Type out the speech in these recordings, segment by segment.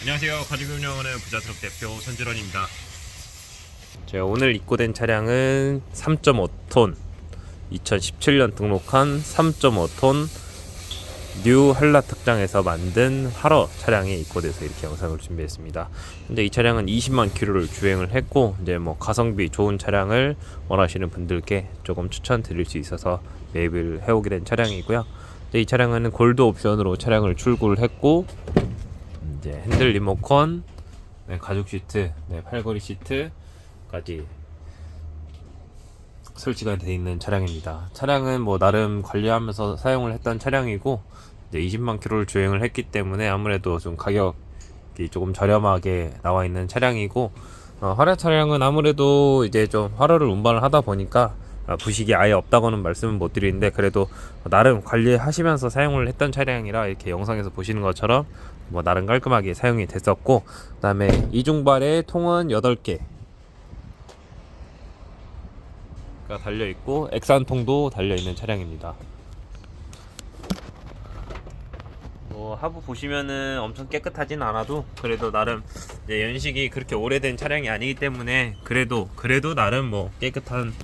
안녕하세요. 가족 운영하는 부자트럭 대표 손지런입니다. 제가 오늘 입고된 차량은 3.5톤 2017년 등록한 3.5톤 뉴 한라 특장에서 만든 하러 차량이 입고돼서 이렇게 영상을 준비했습니다. 근데 이 차량은 20만 킬로를 주행을 했고 이제 뭐 가성비 좋은 차량을 원하시는 분들께 조금 추천드릴 수 있어서 매입을 해오게 된 차량이고요. 이 차량은 골드 옵션으로 차량을 출고를 했고 이제 핸들 리모컨, 네, 가죽 시트, 네, 팔걸이 시트까지 설치가 되어 있는 차량입니다. 차량은 뭐 나름 관리하면서 사용을 했던 차량이고 이제 20만 킬로를 주행을 했기 때문에 아무래도 좀 가격이 조금 저렴하게 나와 있는 차량이고 어, 화려 차량은 아무래도 이제 좀 화로를 운반을 하다 보니까 아, 부식이 아예 없다고는 말씀은 못 드리는데 그래도 나름 관리하시면서 사용을 했던 차량이라 이렇게 영상에서 보시는 것처럼 뭐 나름 깔끔하게 사용이 됐었고 그다음에 이중발의 통은 8개 가 달려 있고 엑산통도 달려 있는 차량입니다. 뭐 하부 보시면은 엄청 깨끗하진 않아도 그래도 나름 연식이 그렇게 오래된 차량이 아니기 때문에 그래도 그래도 나름 뭐 깨끗한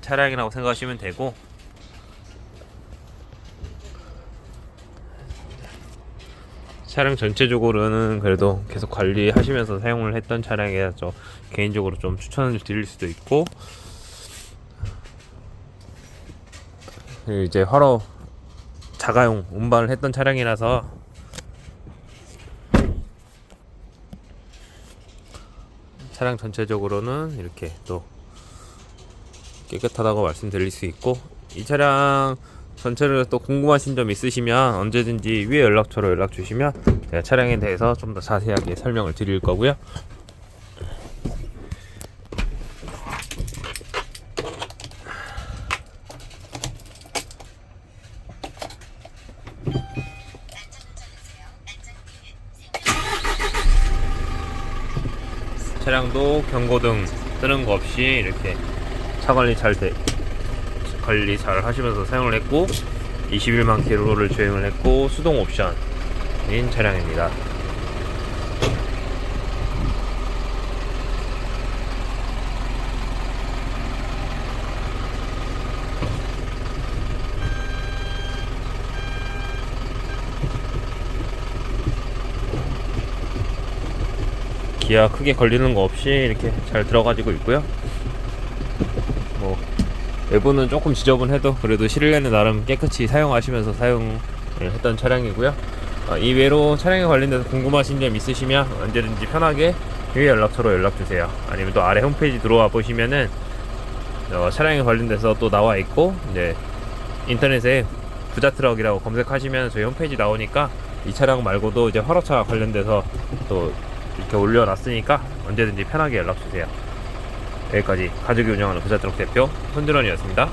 차량이라고 생각하시면 되고. 차량 전체적으로는 그래도 계속 관리하시면서 사용을 했던 차량이라서 개인적으로 좀 추천을 드릴 수도 있고. 이제 화로 자가용 운반을 했던 차량이라서. 차량 전체적으로는 이렇게 또 깨끗하다고 말씀드릴 수 있고 이 차량 전체를 또 궁금하신 점 있으시면 언제든지 위에 연락처로 연락 주시면 제가 차량에 대해서 좀 더 자세하게 설명을 드릴 거고요. 차량도 경고등 뜨는 거 없이 이렇게 차 관리 잘 돼, 관리 잘 하시면서 사용을 했고 21만 킬로를 주행을 했고 수동 옵션인 차량입니다. 기아 크게 걸리는 거 없이 이렇게 잘 들어가지고 있고요. 뭐 외부는 조금 지저분해도 그래도 실내는 나름 깨끗이 사용하시면서 사용을 했던 차량이고요. 어, 이외로 차량에 관련돼서 궁금하신 점 있으시면 언제든지 편하게 위에 연락처로 연락 주세요. 아니면 또 아래 홈페이지 들어와 보시면은 어, 차량에 관련돼서 또 나와 있고 이제 인터넷에 부자 트럭이라고 검색하시면 저희 홈페이지 나오니까 이 차량 말고도 이제 화로차 관련돼서 또 이렇게 올려놨으니까 언제든지 편하게 연락 주세요. 여기까지 가족이 운영하는 부자 트럭 대표 손준원이었습니다.